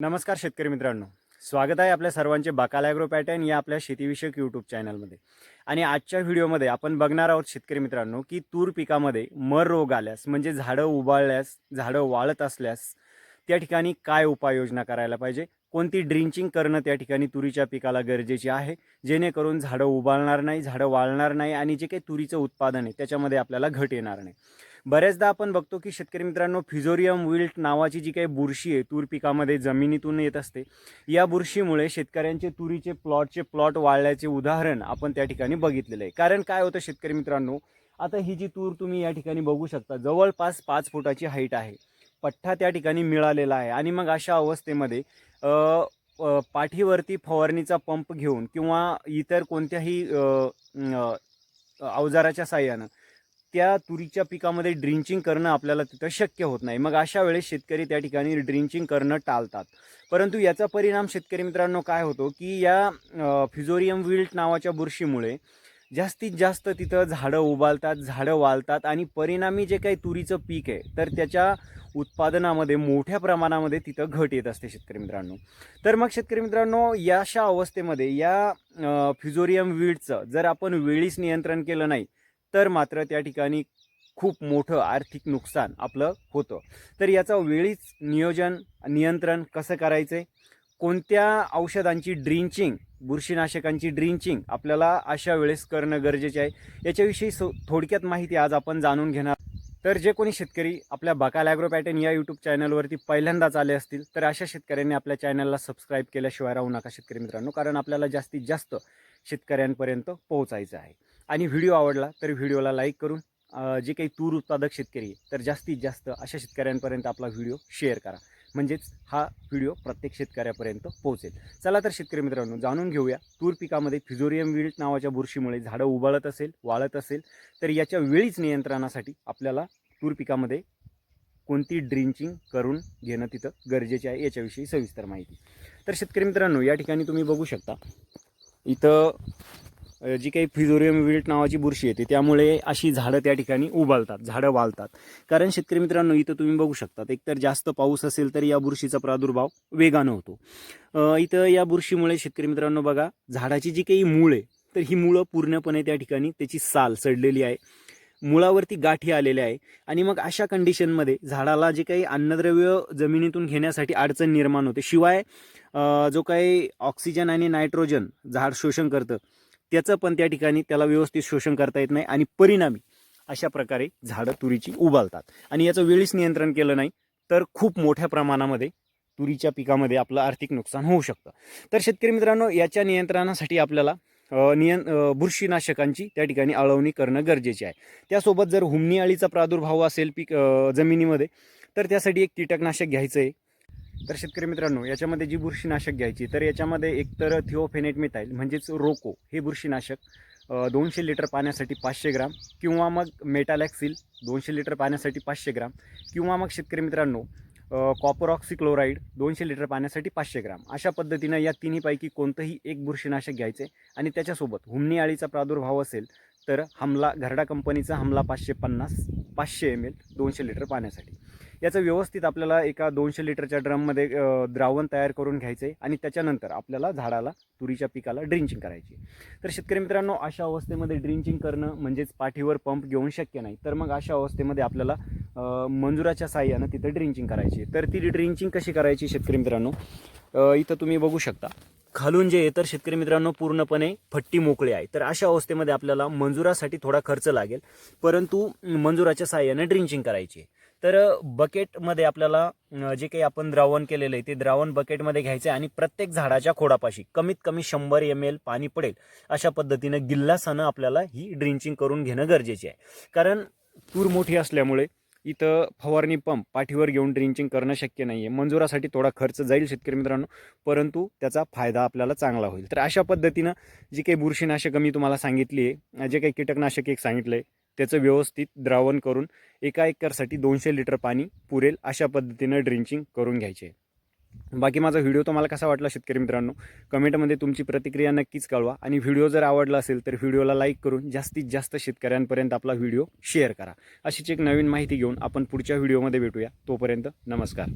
नमस्कार शेतकरी मित्रांनो. स्वागत आहे आपल्या सर्वांचे बाकालायग्रो पॅटर्न या आपल्या शेतीविषयक यूट्यूब चॅनलमध्ये आणि आजच्या व्हिडिओमध्ये आपण बघणार आहोत शेतकरी मित्रांनो की तूर पिकामध्ये मर रोग आल्यास म्हणजे झाडं उबाळल्यास झाडं वाळत असल्यास त्या ठिकाणी काय उपाययोजना करायला पाहिजे? कोणती ड्रिंचिंग करणं त्या ठिकाणी तुरीच्या पिकाला गरजेची आहे? जेणेकरून झाडं उबाळणार नाही झाडं वाळणार नाही आणि जे काही तुरीचं उत्पादन आहे त्याच्यामध्ये आपल्याला घट येणार नाही. बऱ्याचदा आपण बघतो की शेतकरी मित्रांनो फिजोरियम विल्ट नावाची जी काही बुरशी आहे तूर पिकामध्ये जमिनीतून येत असते या बुरशीमुळे शेतकऱ्यांचे तुरीचे प्लॉटचे प्लॉट वाळल्याचे उदाहरण आपण त्या ठिकाणी बघितलेलं आहे. कारण काय होतं शेतकरी मित्रांनो आता ही जी तूर तुम्ही या ठिकाणी बघू शकता जवळपास पाच फुटाची हाईट आहे. पठ्ठा त्या ठिकाणी मिळालेला आहे. आणि मग अशा अवस्थेमध्ये पाठीवरती फवारणीचा पंप घेऊन किंवा इतर कोणत्याही अवजाराच्या साह्यानं त्या तुरीच्या पिकामध्ये ड्रिंचिंग करणं आपल्याला तिथं शक्य होत नाही. मग अशा वेळेस शेतकरी त्या ठिकाणी ड्रिंचिंग करणं टाळतात. परंतु याचा परिणाम शेतकरी मित्रांनो काय होतो की या फिजोरियम विल्ट नावाच्या बुरशीमुळे जास्तीत जास्त तिथं झाडं उभारतात झाडं वाळतात आणि परिणामी जे काही तुरीचं पीक आहे तर त्याच्या उत्पादनामध्ये मोठ्या प्रमाणामध्ये तिथं घट येत असते शेतकरी मित्रांनो. तर मग शेतकरी मित्रांनो या अशा अवस्थेमध्ये या फिजोरियम वीडचं जर आपण वेळीच नियंत्रण केलं नाही तर मात्र त्या ठिकाणी खूप मोठं आर्थिक नुकसान आपलं होतं. तर याचं वेळीच नियोजन नियंत्रण कसं करायचं आहे कोणत्या औषधांची ड्रिंचिंग बुरशीनाशकांची ड्रिंचिंग आपल्याला अशा वेळेस करणं गरजेचे आहे. याच्याविषयी सो थोडक्यात माहिती आज आपण जाणून घेणार तर जे कोणी शेतकरी आपल्या बकाल ॲग्रो पॅटर्न या यूट्यूब चॅनलवरती पहिल्यांदाच आले असतील तर अशा शेतकऱ्यांनी आपल्या चॅनलला सबस्क्राईब केल्याशिवाय राहू नका शेतकरी मित्रांनो कारण आपल्याला जास्तीत जास्त शेतकऱ्यांपर्यंत पोहोचायचं आहे. आणि व्हिडिओ आवडला तर व्हिडिओला लाईक करून जे काही तूर उत्पादक शेतकरी तर जास्तीत जास्त अशा शेतकऱ्यांपर्यंत आपला व्हिडिओ शेअर करा. म्हणजेच हा व्हिडिओ प्रत्येक शेतकऱ्यापर्यंत पोहोचेल. चला तर शेतकरी मित्रांनो जाणून घेऊया. तूर पिकामध्ये फिजोरियम विल्ट नावाच्या बुरशीमुळे झाडं उबाळत असेल वाळत असेल तर याच्या वेळीच नियंत्रणासाठी आपल्याला तूर पिकामध्ये कोणती ड्रिंचिंग करून घेणं तिथं गरजेचे आहे याच्याविषयी सविस्तर माहिती. तर शेतकरी मित्रांनो या ठिकाणी तुम्ही बघू शकता. इथं जी काही फिजोरियम विल्ट नावाची बुरशी येते त्यामुळे अशी झाडं त्या ठिकाणी उबालतात झाडं वाळतात. कारण शेतकरी मित्रांनो इथं तुम्ही बघू शकतात एकतर जास्त पाऊस असेल तर या बुरशीचा प्रादुर्भाव वेगानं होतो. इथं या बुरशीमुळे शेतकरी मित्रांनो बघा झाडाची जी काही मूळ आहे तर ही मुळं पूर्णपणे त्या ठिकाणी त्याची साल सडलेली आहे मुळावरती गाठी आलेल्या आहे आणि मग अशा कंडिशनमध्ये झाडाला जे काही अन्नद्रव्य जमिनीतून घेण्यासाठी अडचण निर्माण होते. शिवाय जो काही ऑक्सिजन आणि नायट्रोजन झाड शोषण करतं त्याचं पण त्या ठिकाणी त्याला व्यवस्थित शोषण करता येत नाही आणि परिणामी अशा प्रकारे झाडं तुरीची उबालतात. आणि याचं वेळीच नियंत्रण केलं नाही तर खूप मोठ्या प्रमाणामध्ये तुरीच्या पिकामध्ये आपलं आर्थिक नुकसान होऊ शकतं. तर शेतकरी मित्रांनो याच्या नियंत्रणासाठी आपल्याला नियं बुरशीनाशकांची त्या ठिकाणी आळवणी करणं गरजेचे आहे. त्यासोबत जर हुमणी अळीचा प्रादुर्भाव असेल पीक जमिनीमध्ये तर त्यासाठी एक कीटकनाशक घ्यायचं आहे तर शेतकरी मित्रांनो याच्यामध्ये जी बुरशीनाशक घ्यायची तर याच्यामध्ये एकतर थिओफेनेट मिथाईल म्हणजेच रोको हे बुरशीनाशक दोनशे लिटर पाण्यासाठी पाचशे ग्राम किंवा मग मेटालॅक्सिल दोनशे लिटर पाण्यासाठी पाचशे ग्राम किंवा मग शेतकरी मित्रांनो कॉपर ऑक्सिक्लोराईड दोनशे लिटर पाण्यासाठी पाचशे ग्राम. अशा पद्धतीनं या तिन्हीपैकी कोणतंही एक बुरशीनाशक घ्यायचे आणि त्याच्यासोबत हुमणी अळीचा प्रादुर्भाव असेल तर हमला घरडा कंपनीचा हमला पाचशे पन्नास पाचशे एम एल दोनशे लिटर पाण्यासाठी. याचं व्यवस्थित आपल्याला एका दोनशे लिटरच्या ड्रममध्ये द्रावण तयार करून घ्यायचं आहे आणि त्याच्यानंतर आपल्याला झाडाला तुरीच्या पिकाला ड्रिंचिंग करायची. तर शेतकरी मित्रांनो अशा अवस्थेमध्ये ड्रिंचिंग करणं म्हणजेच पाठीवर पंप घेऊन शक्य नाही. तर मग अशा अवस्थेमध्ये आपल्याला मंजुराच्या साह्यानं तिथं ड्रिंचिंग करायची. आहे. तर ती ड्रिंचिंग कशी करायची शेतकरी मित्रांनो? इथं तुम्ही बघू शकता. खालून जे आहे तर शेतकरी मित्रांनो पूर्णपणे फट्टी मोकळी आहे. तर अशा अवस्थेमध्ये आपल्याला मंजुरासाठी थोडा खर्च लागेल. परंतु मंजुराच्या साह्यानं ड्रिंचिंग करायची आहे. तर बकेटमध्ये आपल्याला जे काही आपण द्रावण केलेलं आहे ते द्रावण बकेटमध्ये घ्यायचं आहे आणि प्रत्येक झाडाच्या खोडापाशी कमीत कमी शंभर एम एल पाणी पडेल अशा पद्धतीनं गिल्लासानं आपल्याला ही ड्रिंचिंग करून घेणं गरजेचे आहे. कारण तूर मोठी असल्यामुळे इथं फवारणी पंप पाठीवर घेऊन ड्रिंचिंग करणं शक्य नाही आहे मंजुरासाठी थोडा खर्च जाईल शेतकरी मित्रांनो परंतु त्याचा फायदा आपल्याला चांगला होईल. तर अशा पद्धतीनं जी काही बुरशीनाशकं मी तुम्हाला सांगितली आहे जे काही कीटकनाशक एक सांगितलं आहे त्याचं व्यवस्थित द्रावण करून एका एकरसाठी दोनशे लिटर पाणी पुरेल अशा पद्धतीनं ड्रिंचिंग करून घ्यायचे. बाकी माझा व्हिडिओ तुम्हाला कसा वाटला शेतकरी मित्रांनो? कमेंटमध्ये तुमची प्रतिक्रिया नक्कीच कळवा आणि व्हिडिओ जर आवडला असेल तर व्हिडिओला लाईक करून जास्तीत जास्त शेतकऱ्यांपर्यंत आपला व्हिडिओ शेअर करा. अशीच एक नवीन माहिती घेऊन आपण पुढच्या व्हिडिओमध्ये भेटूया. तोपर्यंत नमस्कार.